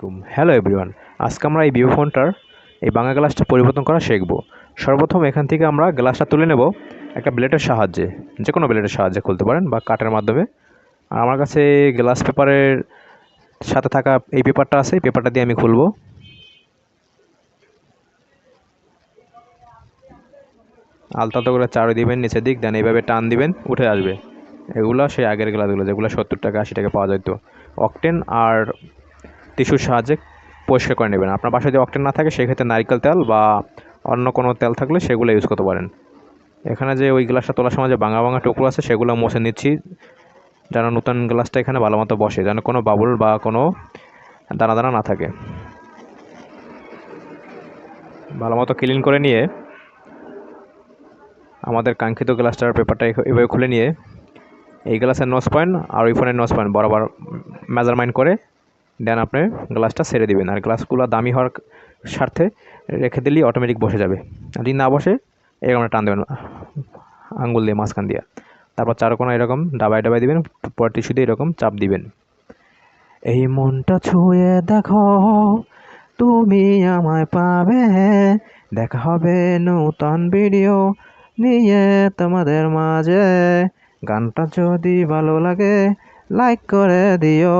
আলাইকুম। Hello everyone আজকে আমরা এই ভিভো ফোনটার এই বাংলা গ্লাসটা পরিবর্তন করা শিখব। সর্বপ্রথম এখান থেকে আমরা গ্লাসটা তুলে নেব একটা ব্লেডের সাহায্যে। যে কোনো ব্লেডের সাহায্যে খুলতে পারেন বা কাঠের মাধ্যমে। আর আমার কাছে গ্লাস পেপারের সাথে থাকা এই পেপারটা আছে, এই পেপারটা দিয়ে আমি খুলবো। আলতো আলতো করে চাড়ু দিবেন, নিচের দিক, দেন এইভাবে টান দিবেন, উঠে আসবে। এগুলো সেই আগের গ্লাসগুলো, যেগুলো সত্তর টাকা, আশি টাকা পাওয়া যেত অকটেন আর টিস্যুর সাহায্যে পরিষ্কার করে নেবেন। আপনার বাসায় যদি অকটেন না থাকে, সেক্ষেত্রে নারকেল তেল বা অন্য কোনো তেল থাকলে সেগুলো ইউজ করতে পারেন। এখানে যে ওই গ্লাসটা তোলার সময় যে ভাঙা ভাঙা টুকরো আছে, সেগুলো মুছে নিচ্ছি। যেন নতুন গ্লাসটা এখানে ভালো মতো বসে, যেন কোনো বাবুল বা কোনো দানা দানা না থাকে। ভালো মতো ক্লিন করে নিয়ে, আমাদের কাঙ্ক্ষিত গ্লাসটার পেপারটা এভাবে খুলে নিয়ে, এই গ্লাসের নোজ পয়েন্ট আর ওই ফোনের নোজ পয়েন্ট বরাবর মেজারমেন্ট করে দেন আপনি গ্লাসটা ছেড়ে দিবেন। আর গ্লাসগুলো দামি হওয়ার স্বার্থে রেখে দিলেই অটোমেটিক বসে যাবে। যদি না বসে, এরকম টান দেবেন, আঙ্গুল দিয়ে মাঝখান দিয়ে। তারপর চারকোনা এরকম ডাবায় ডাবায় দিবেন, পর টিস্যু দিয়ে এরকম চাপ দিবেন। এই মনটা ছুঁয়ে দেখো, তুমি আমায় পাবে। দেখা হবে নূতন ভিডিও নিয়ে তোমাদের মাঝে। গানটা যদি ভালো লাগে লাইক করে দিও।